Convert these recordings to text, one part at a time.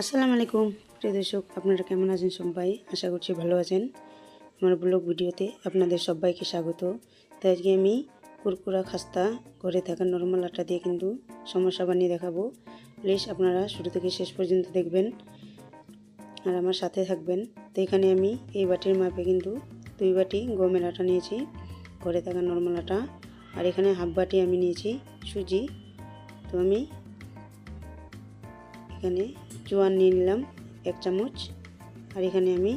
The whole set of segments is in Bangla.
আসসালামু আলাইকুম, প্রিয় দর্শক, আপনারা কেমন আছেন সবাই? আশা করছি ভালো আছেন। আমার ব্লগ ভিডিওতে আপনাদের সবাইকে স্বাগত। তো আজকে আমি কুরকুরা খাস্তা ঘরে থাকা নর্মাল আটা দিয়ে কিন্তু সমস্যা বানিয়ে দেখাবো। প্লিজ আপনারা শুরু থেকে শেষ পর্যন্ত দেখবেন আর আমার সাথে থাকবেন। তো এখানে আমি এই বাটির মাপে কিন্তু দুই বাটি গমের আটা নিয়েছি, ঘরে থাকা নর্মাল আটা। আর এখানে হাফ বাটি আমি নিয়েছি সুজি। তো আমি এখানে জোয়ান নিয়ে নিলাম এক চামচ। আর এখানে আমি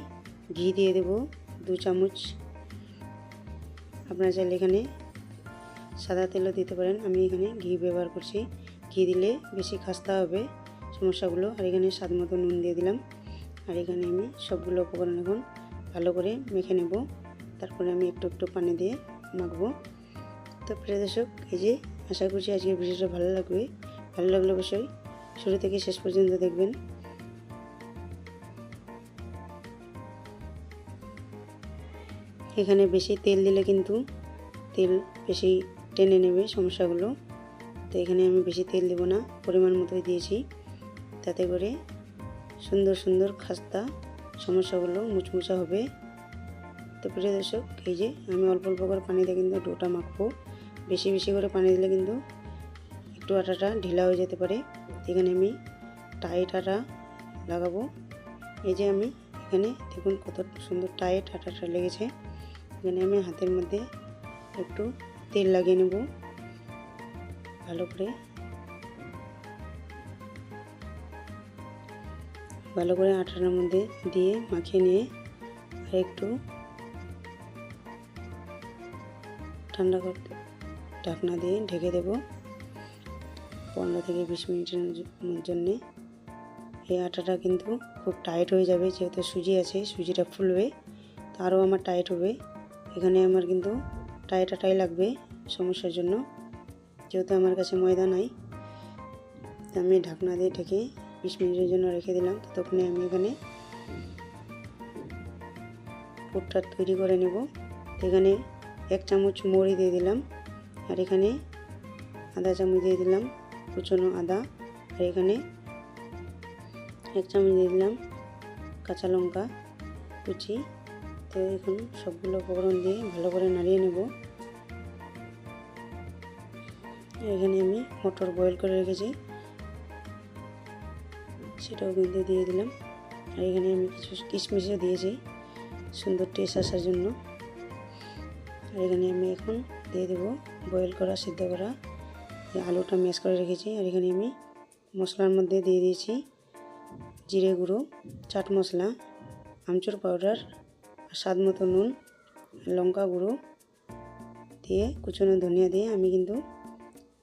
ঘি দিয়ে দেব দু চামচ। আপনারা চাইলে এখানে সাদা তেলও দিতে পারেন। আমি এখানে ঘি ব্যবহার করছি। ঘি দিলে বেশি খাস্তা হবে সমস্যাগুলো। আর এখানে স্বাদ মতো নুন দিয়ে দিলাম। আর এখানে আমি সবগুলো উপকরণ এখন ভালো করে মেখে নেব। তারপরে আমি একটু একটু পানি দিয়ে মাখবো। তো প্রিয় দর্শক, এই যে আশা করছি আজকের ভিডিওটা ভালো লাগবে। ভালো লাগলে অবশ্যই শুরু থেকে শেষ পর্যন্ত দেখবেন। এখানে বেশি তেল দিলে কিন্তু তেল বেশি টেনে নেবে, সমস্যাগুলো। তো এখানে আমি বেশি তেল দেব না, পরিমাণ মতোই দিয়েছি। তাতে করে সুন্দর সুন্দর খাস্তা সমস্যাগুলো মুচমুচা হবে। তো প্রিয় দর্শক, এই যে আমি অল্প অল্প করে পানি দিয়ে কিন্তু ডোটা মাখবো। বেশি বেশি করে পানি দিলে কিন্তু একটু আটাটা ঢিলা হয়ে যেতে পারে। এখানে আমি টাইট আটা লাগাবো। এই যে আমি এখানে দেখুন কত সুন্দর টাইট আটাটা লেগেছে। এখানে আমি হাতের মধ্যে একটু তেল লাগিয়ে নেব। ভালো করে ভালো করে আটার মধ্যে দিয়ে মাখিয়ে নিয়ে আর একটু ঠান্ডা করতে ঢাকনা দিয়ে ঢেকে দেব। পনেরো থেকে বিশ মিনিটের জন্যে। এই আটাটা কিন্তু খুব টাইট হয়ে যাবে, যেহেতু সুজি আছে, সুজিটা ফুলবে, তারও আমার টাইট হবে। এখানে আমার কিন্তু টাইট আটাই লাগবে সমস্যার জন্য, যেহেতু আমার কাছে ময়দা নাই। আমি ঢাকনা দিয়ে ঢেকে বিশ মিনিটের জন্য রেখে দিলাম, ততক্ষণে আমি এখানে পুরটা তৈরি করে নেব। এখানে এক চামচ মুড়ি দিয়ে দিলাম, আর এখানে আদা চামচ দিয়ে দিলাম কুচনো আদা আর এখানে এক চামচ দিয়ে দিলাম কাঁচা লঙ্কা, কুচি। তো এখন সবগুলো উপকরণ দিয়ে ভালো করে নাড়িয়ে নেব। এখানে আমি মটর বয়েল করে রেখেছি। সেটাও কিন্তু দিয়ে দিলাম। আর এখানে আমি কিছু কিশমিশও দিয়েছি, সুন্দর টেস্ট আসার জন্য। আর এখানে আমি এখন দিয়ে দেবো বয়েল করা, সিদ্ধ করা আলুটা ম্যাশ করে রেখেছি আর এখানে আমি মশলার মধ্যে দিয়ে দিয়েছি জিরে গুঁড়ো, চাট মশলা, আমচুর পাউডার আর স্বাদ মতো নুন, লঙ্কা গুঁড়ো দিয়ে কুচনো ধনিয়া দিয়ে আমি কিন্তু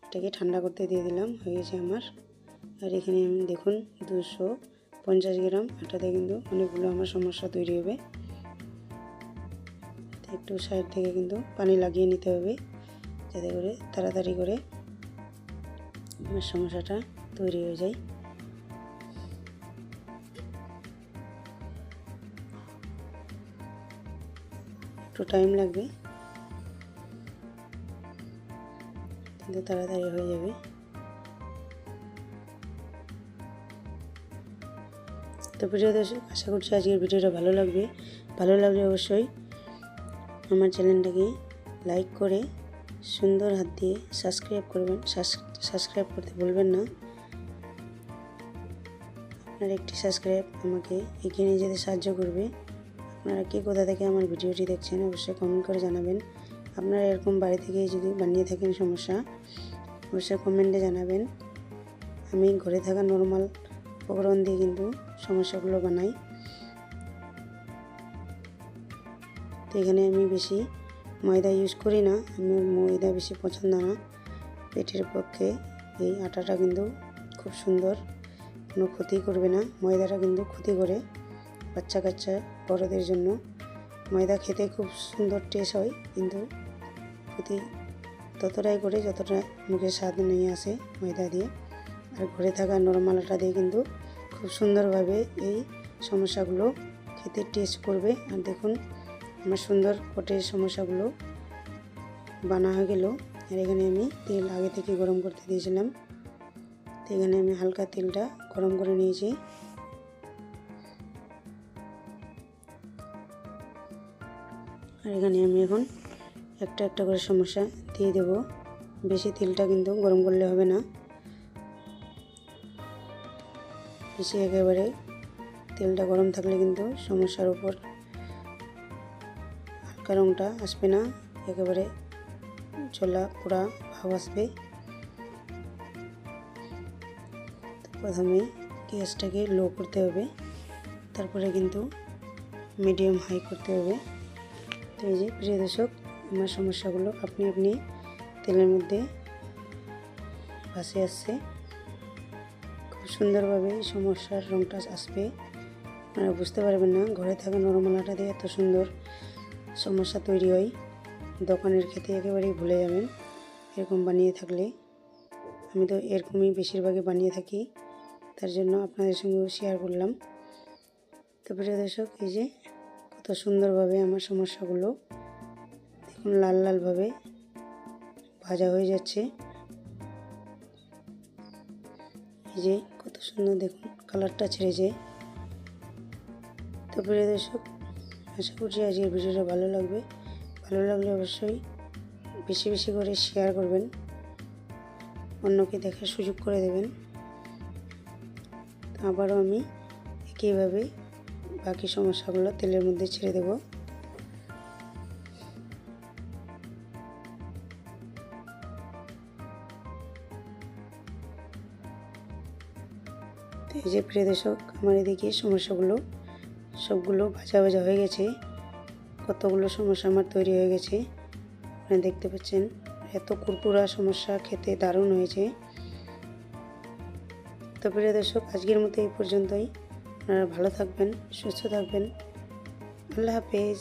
এটাকে ঠান্ডা করতে দিয়ে দিলাম, হয়ে গেছে আমার। আর এখানে আমি দেখুন দুশো পঞ্চাশ গ্রাম এটাতে কিন্তু অনেকগুলো আমার সমস্যা তৈরি হবে। একটু সাইড থেকে কিন্তু পানি লাগিয়ে নিতে হবে, যাতে করে তাড়াতাড়ি করে সমস্যাটা তৈরি হয়ে যায়। একটু টাইম লাগবে। কিন্তু তাড়াতাড়ি হয়ে যাবে। তো দর্শক, আশা করছি আজকের ভিডিওটা ভালো লাগবে। ভালো লাগলে অবশ্যই আমার চ্যানেলটাকে লাইক করে সুন্দর হাত দিয়ে সাবস্ক্রাইব করবেন। সাবস্ক্রাইব করতে ভুলবেন না। আপনার একটি সাবস্ক্রাইব আমাকে এগিয়ে নিয়ে যেতে সাহায্য করবে। আপনারা কে কোথা থেকে আমার ভিডিওটি দেখছেন অবশ্যই কমেন্ট করে জানাবেন। আপনারা এরকম বাড়ি থেকে যদি বানিয়ে থাকেন সমস্যা, অবশ্যই কমেন্টে জানাবেন। আমি ঘরে থাকা নর্মাল উপকরণ দিয়ে কিন্তু সমস্যাগুলো বানাই। তো এখানে আমি বেশি ময়দা ইউজ করি না, আমি ময়দা বেশি পছন্দ না। পেটের পক্ষে এই আটাটা কিন্তু খুব সুন্দর, কোনো ক্ষতি করবে না। ময়দাটা কিন্তু ক্ষতি করে বাচ্চা কাচ্চা বড়দের জন্য। ময়দা খেতে খুব সুন্দর টেস্ট হয়, কিন্তু ক্ষতি ততটাই করে যতটা মুখে স্বাদ নিয়ে আসে ময়দা দিয়ে। আর ঘরে থাকা নর্মাল আটা দিয়ে কিন্তু খুব সুন্দরভাবে এই সমস্যাগুলো খেতে টেস্ট করবে। আর দেখুন আমার সুন্দর কোটের সমস্যাগুলো বানা হয়ে গেল। আর এখানে আমি তেল আগে থেকে গরম করতে দিয়েছিলাম। তো এখানে আমি হালকা তেলটা গরম করে নিয়েছি। আর এখানে আমি এখন একটা একটা করে সমস্যা দিয়ে দেব। বেশি তেলটা কিন্তু গরম করলে হবে না। বেশি একেবারে তেলটা গরম থাকলে কিন্তু সমস্যার উপর হালকা রঙটা আসবে না, একেবারে চলা পোড়া ভাব আসবে। প্রথমে গ্যাসটাকে লো করতে হবে, তারপরে কিন্তু মিডিয়াম হাই করতে হবে। তো এই যে, প্রিয় দর্শক, আমার সমস্যাগুলো আপনি আপনি তেলের মধ্যে ভাসে আসছে। খুব সুন্দরভাবে সমস্যার রঙটা আসবে। আপনারা বুঝতে পারবেন না, ঘরে থাকা নরমালাটা দিয়ে এত সুন্দর সমস্যা তৈরি হয়। দোকানের খেতে একেবারেই ভুলে যাবেন। এরকম বানিয়ে থাকলে। আমি তো এরকমই বেশিরভাগই বানিয়ে থাকি। তার জন্য আপনাদের সঙ্গেও শেয়ার করলাম। তো প্রিয় দর্শক, এই যে কত সুন্দরভাবে আমার সমস্যাগুলো, দেখুন লাল লালভাবে ভাজা হয়ে যাচ্ছে। এই যে কত সুন্দর দেখুন কালারটা ছেড়েছে। তো প্রিয় দর্শক আশা করছি আজকের ভিডিওটা ভালো লাগবে। ভালো লাগলে অবশ্যই বেশি বেশি করে শেয়ার করবেন। অন্যকে দেখার সুযোগ করে দেবেন। আবারও আমি একইভাবে বাকি সমস্যাগুলো তেলের মধ্যে ছেড়ে দেব। এই যে প্রিয় দর্শক, আমার এদিকে সমস্যাগুলো সবগুলো ভাজা ভাজা হয়ে গেছে। কতগুলো সমস্যা আমার তৈরি হয়ে গেছে। আপনারা দেখতে পাচ্ছেন, এত কুরকুরা সমস্যা খেতে দারুণ হয়েছে। তো প্রিয় দর্শক, আজকের মতো এই পর্যন্তই। আপনারা ভালো থাকবেন, সুস্থ থাকবেন। আল্লাহ হাফেজ।